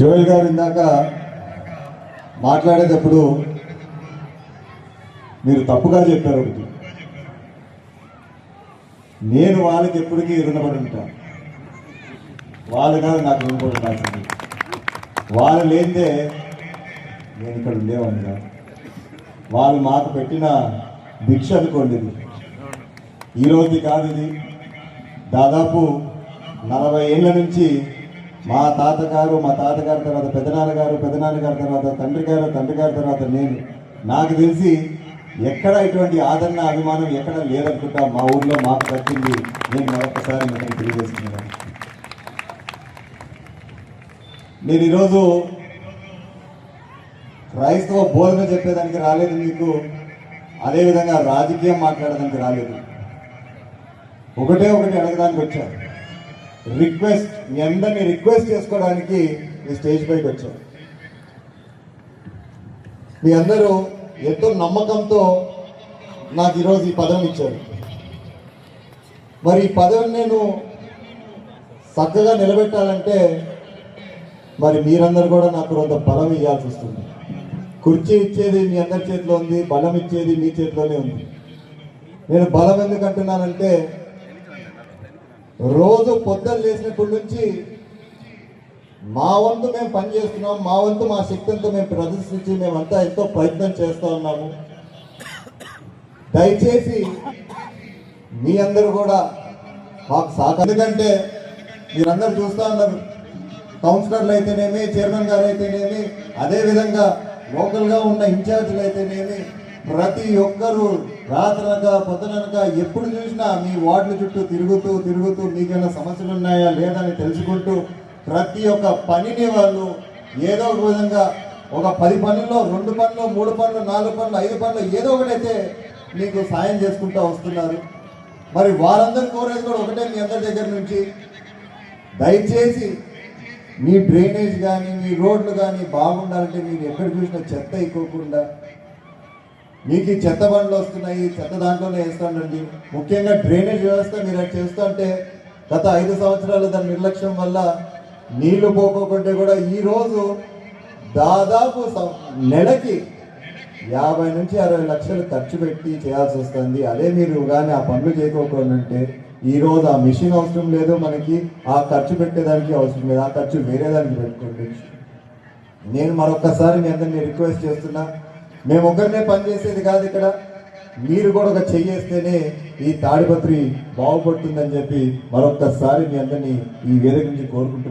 జోయల్ గారు ఇందాక మాట్లాడేటప్పుడు మీరు తప్పుగా చెప్పారు ఒకటి. నేను వాళ్ళకి ఎప్పటికీ రుణపడి ఉంటాను. వాళ్ళు కాదు నాకు రుణపడి ఉండాల్సింది వాళ్ళు లేనిదే నేను ఇక్కడ ఉండేవాడిని కాదు. వాళ్ళు మాకు పెట్టిన భిక్ష అనుకోండి ఇది. కాదు ఇది. దాదాపు నలభై ఏళ్ళ నుంచి మా తాతగారు మా తాతగారి తర్వాత పెదనాన్నగారు పెదనాన్నగారి తర్వాత తండ్రి గారు తండ్రి గారి తర్వాత నేను. నాకు తెలిసి ఎక్కడ ఇటువంటి ఆదరణ అభిమానం ఎక్కడ లేదనుకుంటా మా ఊర్లో మాకు తగ్గింది నేను మరొకసారి మిమ్మల్ని తెలియజేస్తున్నాను. నేను ఈరోజు క్రైస్తవ బోధన చెప్పేదానికి రాలేదు మీకు. అదేవిధంగా రాజకీయం మాట్లాడడానికి రాలేదు. ఒకటే ఒకటి అడగడానికి వచ్చాను. రిక్వెస్ట్ మీ అందరినీ రిక్వెస్ట్ చేసుకోవడానికి ఈ స్టేజ్ పైకి వచ్చాను మీ అందరూ ఎంతో నమ్మకంతో నాకు ఈరోజు ఈ పదవిని ఇచ్చారు. మరి ఈ పదవిని నేను చక్కగా నిలబెట్టాలంటే మరి మీరందరూ కూడా నాకు కొంత బలం ఇవ్వాల్సి వస్తుంది. కుర్చీ ఇచ్చేది మీ అందరి చేతిలో ఉంది బలం ఇచ్చేది మీ చేతిలోనే ఉంది. నేను బలం ఎందుకు అంటున్నానంటే రోజు పొద్దున్న లేచినప్పటి నుంచి మా వంతు మేము పని చేస్తున్నాం మా వంతు మా శక్తితో మేము ప్రదర్శించి మేమంతా ఎంతో ప్రయత్నం చేస్తూ ఉన్నాము. దయచేసి మీ అందరూ కూడా మాకు సహకారం. ఎందుకంటే మీరందరూ చూస్తూ ఉన్నారు కౌన్సిలర్లు అయితేనేమి చైర్మన్ గారు అయితేనేమి అదేవిధంగా లోకల్గా ఉన్న ఇన్ఛార్జీలు అయితేనేమి ప్రతి ఒక్కరూ రాత్రనక పొద్దుననక ఎప్పుడు చూసినా మీ వార్డుల చుట్టూ తిరుగుతూ తిరుగుతూ మీకేమైనా సమస్యలు ఉన్నాయా లేదని అని తెలుసుకుంటూ ప్రతి ఒక్క పనిని వాళ్ళు ఏదో ఒక విధంగా ఒక పది పనుల్లో రెండు పనులు మూడు పనులు నాలుగు పనులు ఐదు పనులు ఏదో ఒకటైతే మీకు సాయం చేసుకుంటూ వస్తున్నారు. మరి వారందరి కోరేది కూడా ఒకటే మీ అందరి దగ్గర నుంచి. దయచేసి మీ డ్రైనేజ్ కానీ మీ రోడ్లు కానీ బాగుండాలంటే మీరు ఎక్కడ చూసినా చెత్త ఎక్కువకుండా మీకు ఈ చెత్త బండ్లు వస్తున్నాయి చెత్త దాంట్లోనే వేస్తానండి. ముఖ్యంగా డ్రైనేజ్ వ్యవస్థ మీరు అది చేస్తుంటే గత ఐదు సంవత్సరాలు దాని నిర్లక్ష్యం వల్ల నీళ్ళు పోకోకుంటే కూడా ఈరోజు దాదాపు సం- నెలకి యాభై నుంచి అరవై లక్షలు ఖర్చు పెట్టి చేయాల్సి వస్తుంది. అదే మీరు కానీ ఆ పనులు చేయకోకుండా ఈరోజు ఆ మిషన్ అవసరం లేదు. మనకి ఆ ఖర్చు పెట్టేదానికి అవసరం లేదు. ఆ ఖర్చు వేరే దానికి పెట్టుకోండి. నేను మరొకసారి మీ అందరినీ రిక్వెస్ట్ చేస్తున్నా మేము ఒకరినే పనిచేసేది కాదు ఇక్కడ. మీరు కూడా ఒక చెయ్యేస్తేనే ఈ తాడిపత్రి బాగుపడుతుందని చెప్పి మరొకసారి మీ అందరినీ ఈ వేదిక నుంచి కోరుకుంటున్నాను